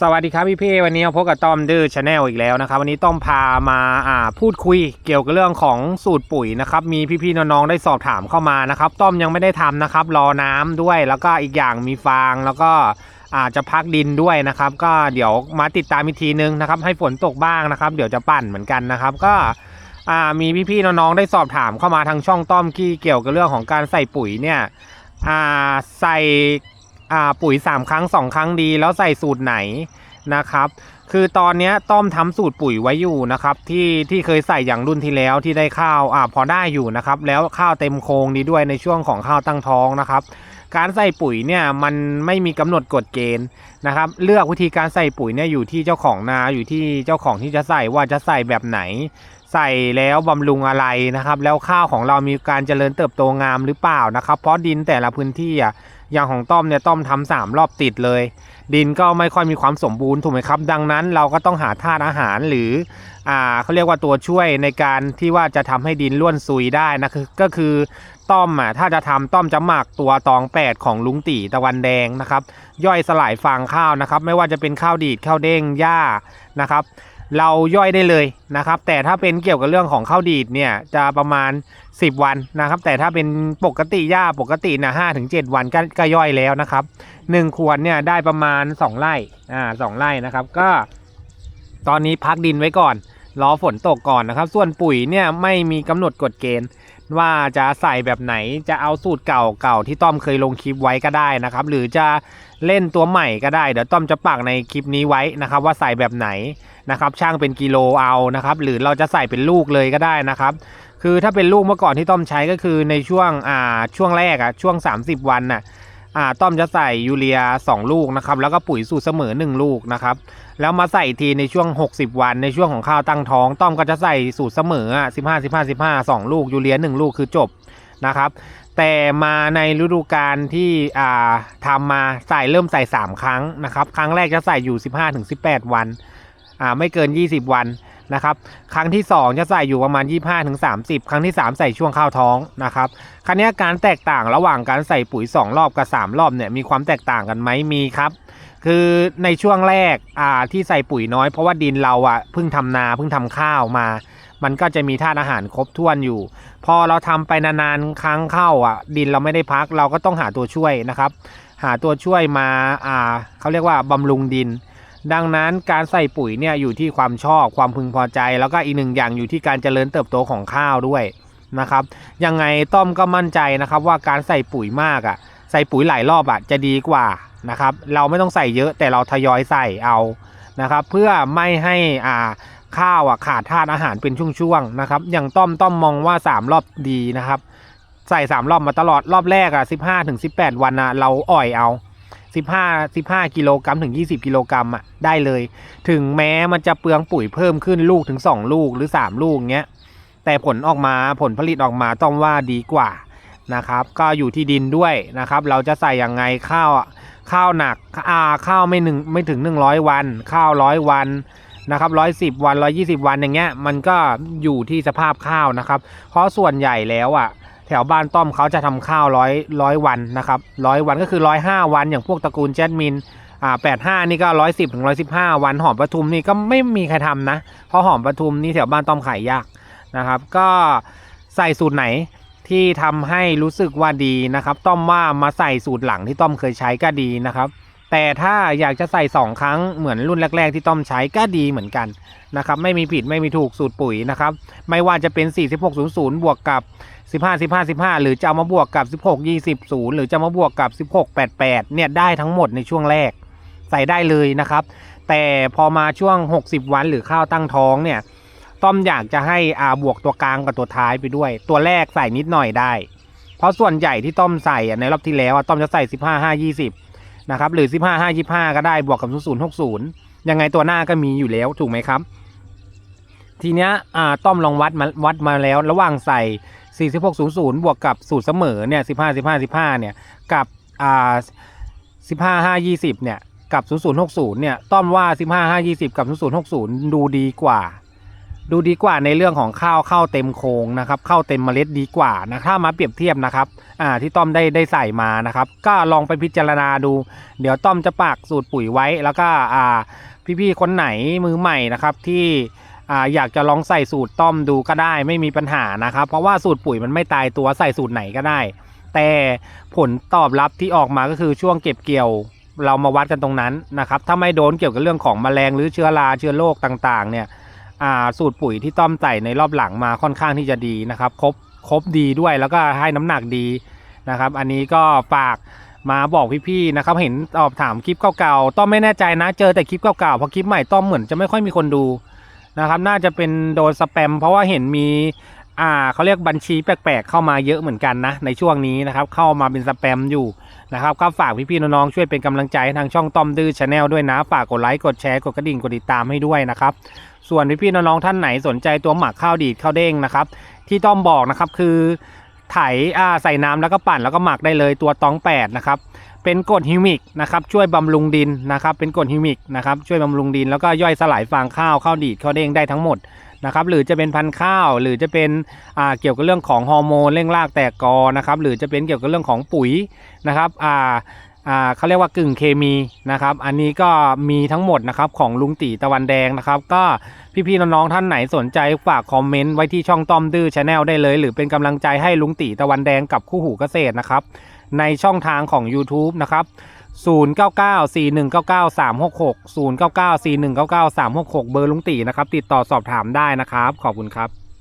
สวัสดีครับพี่เพ่วันนี้พบกับต้อมดื้อชาแนลอีกแล้วนะครับ วันนี้ต้อมพามาอ่าพูดคุยเกี่ยวกับเรื่องของสูตรปุ๋ยนะครับ มีพี่ๆน้องๆได้สอบถามเข้ามานะครับ ต้อมยังไม่ได้ทำนะครับ รอน้ำด้วย แล้วก็อีกอย่างมีฟางแล้วก็อาจจะพักดินด้วยนะครับ ก็เดี๋ยวมาติดตามอีกทีนึงนะครับ ให้ฝนตกบ้างนะครับ เดี๋ยวจะปั่นเหมือนกันนะครับ ก็มีพี่ๆน้องๆได้สอบถามเข้ามาทางช่องต้อมที่เกี่ยวกับเรื่องของการใส่ปุ๋ยเนี่ยใส่ อ่าปุ๋ย 3 ครั้ง 2 ครั้งดี แล้วใส่สูตรไหนนะครับ คือตอนนี้ต้อมทำสูตรปุ๋ยไว้อยู่นะครับที่ที่เคยใส่อย่างรุ่นที่แล้วที่ได้ข้าวอ่าพอได้อยู่นะครับแล้วข้าวเต็มโครงดีด้วยในช่วงของข้าวตั้งท้องนะครับ การใส่ปุ๋ยเนี่ยมันไม่มีกำหนดกฎเกณฑ์นะครับ เลือกวิธีการใส่ปุ๋ยเนี่ยอยู่ที่เจ้าของนาอยู่ที่เจ้าของที่จะใส่ว่าจะใส่แบบไหน ใส่แล้วบำรุงอะไรนะครับ แล้วข้าวของเรามีการเจริญเติบโตงามหรือเปล่านะครับ เพราะดินแต่ละพื้นที่อะ อย่างของต้อมเนี่ยต้อมทำสามรอบติดเลย ดินก็ไม่ค่อยมีความสมบูรณ์ถูกไหมครับ ดังนั้นเราก็ต้องหาธาตุอาหารหรืออ่าเขาเรียกว่าตัวช่วยในการที่ว่าจะทำให้ดินร่วนซุยได้นะคือก็คือต้อมอะถ้าจะทำต้อมจะหมักตัวตองแปดของลุงตีตะวันแดงนะครับ ย่อยสลายฟางข้าวนะครับ ไม่ว่าจะเป็นข้าวดีดข้าวเด้งหญ้านะครับ เราย่อยได้เลยนะครับ แต่ถ้าเป็นเกี่ยวกับเรื่องของข้าวดีดเนี่ยจะประมาณ 10 วันนะครับ แต่ถ้าเป็นปกติหญ้าปกตินะห้าถึงเจ็ดวันก็ก็ย่อยแล้วนะครับหนึ่งขวดเนี่ยได้ประมาณ 2ไร่อ่าสองไร่นะครับ ก็ตอนนี้พักดินไว้ก่อนรอฝนตกก่อนนะครับ ส่วนปุ๋ยเนี่ยไม่มีกำหนดกฎเกณฑ์ว่าจะใส่แบบไหนจะเอาสูตรเก่าเก่าที่ต้อมเคยลงคลิปไว้ก็ได้นะครับ หรือจะเล่นตัวใหม่ก็ได้ เดี๋ยวต้อมจะปักในคลิปนี้ไว้นะครับ ว่าใส่แบบไหน นะครับช่างเป็นกิโลเอานะครับหรือเราจะใส่เป็นลูกเลยก็ได้นะครับ คือถ้าเป็นลูกเมื่อก่อนที่ต้อมใช้ก็คือในช่วงอ่าช่วงแรกอะช่วง 30 วันน่ะอ่าต้อมจะใส่ยูเรีย 2 ลูกนะครับแล้วก็ปุ๋ยสูตรเสมอ 1 ลูกนะครับแล้วมาใส่ทีในช่วง 60 วัน ในช่วงของข้าวตั้งท้อง ต้อมก็จะใส่สูตรเสมออะ15 15 15 2 ลูกยูเรีย 1 ลูกคือจบนะครับแต่มาในฤดูกาลที่อ่าทำมาใส่เริ่มใส่ 3 ครั้งนะครับ ครั้งแรกจะใส่อยู่ 15-18 วัน อ่าไม่เกิน 20 วันนะครับครั้งที่ 2 จะใส่อยู่ประมาณ 25ถึง30 ครั้งที่ 3 ใส่ช่วงข้าวท้องนะครับครั้นี้การแตกต่างระหว่างการใส่ปุ๋ย 2 รอบกับ 3 รอบเนี่ยมีความแตกต่างกันไหมมีครับ คือในช่วงแรกอ่าที่ใส่ปุ๋ยน้อยเพราะว่าดินเราอะเพิ่งทำนาเพิ่งทำข้าวมา มันก็จะมีธาตุอาหารครบถ้วนอยู่ พอเราทำไปนานๆครั้งเข้าอะดินเราไม่ได้พักเราก็ต้องหาตัวช่วยนะครับ หาตัวช่วยมาอ่าเขาเรียกว่าบำรุงดิน ดังนั้นการใส่ปุ๋ยเนี่ยอยู่ที่ความชอบความพึงพอใจ แล้วก็อีกหนึ่งอย่างอยู่ที่การเจริญเติบโตของข้าวด้วยนะครับยังไงต้อมก็มั่นใจนะครับว่าการใส่ปุ๋ยมากอะใส่ปุ๋ยหลายรอบอะจะดีกว่านะครับเราไม่ต้องใส่เยอะแต่เราทยอยใส่เอานะครับเพื่อไม่ให้อ่าข้าวอะขาดธาตุอาหารเป็นช่วงๆนะครับอย่างต้อมต้อมมองว่า 3 รอบดีนะครับ ใส่ 3 รอบมาตลอดรอบแรกอะ15ถึง18 วันอะเราอ่อยเอา 15 15กิโลกรัมถึง 20 กิโลกรัมอะได้เลย ถึงแม้มันจะเปลืองปุ๋ยเพิ่มขึ้นลูกถึง 2 ลูกหรือ 3 ลูกเงี้ยแต่ผลออกมาผลผลิตออกมาต้องว่าดีกว่านะครับ ก็อยู่ที่ดินด้วยนะครับ เราจะใส่ยังไงข้าวข้าวหนักอาข้าวไม่หนึ่งไม่ถึง 100 วัน ข้าวร้อยวันนะครับร้อยสิบวันร้อยี่สิบวันอย่างเงี้ยมันก็อยู่ที่สภาพข้าวนะครับ เพราะส่วนใหญ่แล้วอะ แถวบ้านต้อมเขาจะทำข้าวร้อยร้อยวันนะครับร้อยวันก็คือร้อยห้าวันอย่างพวกตระกูลแจดมินอ่าแปดห้านี่ก็ร้อยสิบถึงร้อยสิบห้าวันหอมปทุมนี่ก็ไม่มีใครทำนะ เพราะหอมปทุมนี่แถวบ้านต้อมขายยากนะครับ ก็ใส่สูตรไหนที่ทำให้รู้สึกว่าดีนะครับ ต้อมว่ามาใส่สูตรหลังที่ต้อมเคยใช้ก็ดีนะครับ แต่ถ้าอยากจะใส่สองครั้งเหมือนรุ่นแรก ๆ ที่ต้อมใช้ก็ดีเหมือนกันนะครับไม่มีผิดไม่มีถูกสูตรปุ๋ยนะครับไม่ว่าจะเป็น 4600 บวกกับ 15 15 15 หรือจะเอามาบวกกับ 16 20 0 หรือจะมาบวกกับ 16 88 เนี่ยได้ทั้งหมดในช่วงแรกใส่ได้เลยนะครับ แต่พอมาช่วง 60 วันหรือข้าวตั้งท้องเนี่ยต้อมอยากจะให้อาบวกตัวกลางกับตัวท้ายไปด้วย ตัวแรกใส่นิดหน่อยได้ เพราะส่วนใหญ่ที่ต้อมใส่ในรอบที่แล้วต้อมจะใส่ 15 5 20 นะครับหรือ 15 5 25 ก็ได้บวกกับ0 60 ยังไงตัวหน้าก็มีอยู่แล้วถูกไหมครับ ทีเนี้ยต้อมลองวัดมาวัดมาแล้วระหว่างใส่ 4600 บวกกับสูตรเสมอเนี่ย15 15 15 เนี่ยกับอ่า15 5 20 เนี่ยกับ 0060 เนี่ยต้อมว่า 15 5 20 กับ 0060 ดูดีกว่า ดูดีกว่าในเรื่องของข้าวเข้าเต็มโครงนะครับเข้าเต็มเมล็ดดีกว่านะถ้ามาเปรียบเทียบนะครับอ่าที่ต้อมได้ได้ใส่มานะครับ ก็ลองไปพิจารณาดู เดี๋ยวต้อมจะปากสูตรปุ๋ยไว้ แล้วก็อ่าพี่ๆคนไหนมือใหม่นะครับที่อ่าอยากจะลองใส่สูตรต้อมดูก็ได้ไม่มีปัญหานะครับ เพราะว่าสูตรปุ๋ยมันไม่ตายตัวใส่สูตรไหนก็ได้ แต่ผลตอบรับที่ออกมาก็คือช่วงเก็บเกี่ยวเรามาวัดกันตรงนั้นนะครับถ้าไม่โดนเกี่ยวกับเรื่องของแมลงหรือเชื้อราเชื้อโรคต่างๆเนี่ย สูตรปุ๋ยที่ต้อมใส่ในรอบหลังมาค่อนข้างที่จะดีนะครับครบครบดีด้วยแล้วก็ให้น้ำหนักดีนะครับ อันนี้ก็ฝากมาบอกพี่ๆนะครับ เห็นตอบถามคลิปเก่าๆต้อมไม่แน่ใจนะ เจอแต่คลิปเก่าๆเพราะคลิปใหม่ต้อมเหมือนจะไม่ค่อยมีคนดูนะครับ น่าจะเป็นโดนสแปม เพราะว่าเห็นมี อ่าเขาเรียกบัญชีแปลกๆเข้ามาเยอะเหมือนกันนะในช่วงนี้นะครับเข้ามาเป็นสแปมอยู่นะครับก็ฝากพี่ๆน้องๆช่วยเป็นกำลังใจให้ทางช่องต้อมดื้อชาแนลด้วยนะฝากกดไลค์กดแชร์กดกระดิ่งกดติดตามให้ด้วยนะครับส่วนพี่ๆน้องๆท่านไหนสนใจตัวหมักข้าวดีดข้าวเด้งนะครับที่ต้อมบอกนะครับคือไถอ่าใส่น้ำแล้วก็ปั่นแล้วก็หมักได้เลยตัวตองแปดนะครับเป็นกรดฮิวมิกนะครับช่วยบำรุงดินนะครับเป็นกรดฮิวมิกนะครับช่วยบำรุงดินแล้วก็ย่อยสลายฟางข้าวข้าวดีดข้าวเด้งได้ทั้งหมด นะครับหรือจะเป็นพันธุ์ข้าว หรือจะเป็นอ่าเกี่ยวกับเรื่องของฮอร์โมนเร่งรากแตกกอนะครับหรือจะเป็นเกี่ยวกับเรื่องของปุ๋ยนะครับอ่าอ่าเขาเรียกว่ากึ่งเคมีนะครับ อันนี้ก็มีทั้งหมดนะครับของลุงตีตะวันแดงนะครับ ก็พี่ๆน้องๆท่านไหนสนใจฝากคอมเมนต์ไว้ที่ช่องต้อมดื้อชาแนลได้เลย หรือเป็นกำลังใจให้ลุงตีตะวันแดงกับคู่หูเกษตรนะครับ ในช่องทางของ YouTube นะครับ 0994199366 0994199366 เบอร์ลุงตีนะครับ ติดต่อสอบถามได้นะครับ ขอบคุณครับ